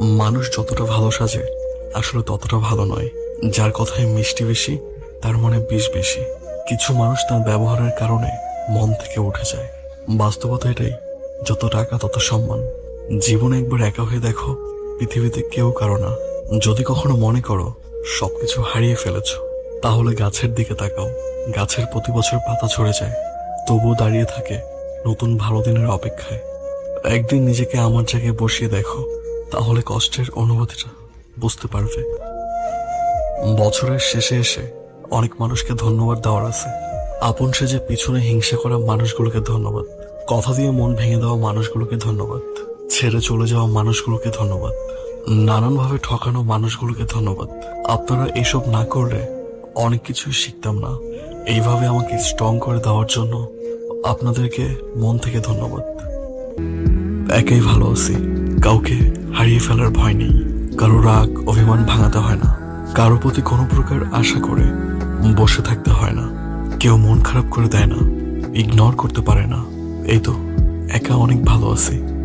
মানুষ যতটা ভালো সাজে, আসলে ততটা ভালো নয়। যার কথায় মিষ্টি বেশি, তার মনে বিষ বেশি। কিছু মানুষ তার ব্যবহারের কারণে মন থেকে উঠে যায়। বাস্তবতা এটাই, যত টাকা, তত সম্মান। জীবনে একবার একা হয়ে দেখো, পৃথিবীতে কেউ কারও না। যদি কখনো মনে করো, সবকিছু হারিয়ে ফেলেছ, তাহলে গাছের দিকে তাকাও। গাছের প্রতি বছর পাতা ঝরে যায়। তবুও দাঁড়িয়ে থাকে নতুন ভালো দিনের অপেক্ষায়। একদিন নিজেকে আমার জায়গায় বসিয়ে দেখো তাহলে কষ্টের অনুভূতিটা বুঝতে পারবে। বছরের শেষে এসে অনেক মানুষকে ধন্যবাদ দেওয়ার আছে। আপন সেজে পিছনে হিংসা করা মানুষগুলোকে ধন্যবাদ। কথা দিয়ে মন ভেঙে দেওয়া মানুষগুলোকে ধন্যবাদ। ছেড়ে চলে যাওয়া মানুষগুলোকে ধন্যবাদ। নানানভাবে ঠকানো মানুষগুলোকে ধন্যবাদ। আপনারা এসব না করলে অনেক কিছুই শিখতাম না। এইভাবে আমাকে স্ট্রং করে দেওয়ার জন্য আপনাদেরকে মন থেকে ধন্যবাদ। একাই ভালো আছি। কাউকে হারিয়ে ফেলার ভয় নেই। কারও রাগ, অভিমান ভাঙাতে হয় না। কারও প্রতি কোনো প্রকার আশা করে বসে থাকতে হয় না। কেউ মন খারাপ করে দেয় না। ইগনোর করতে পারে না। এই তো, একা অনেক ভালো আছি।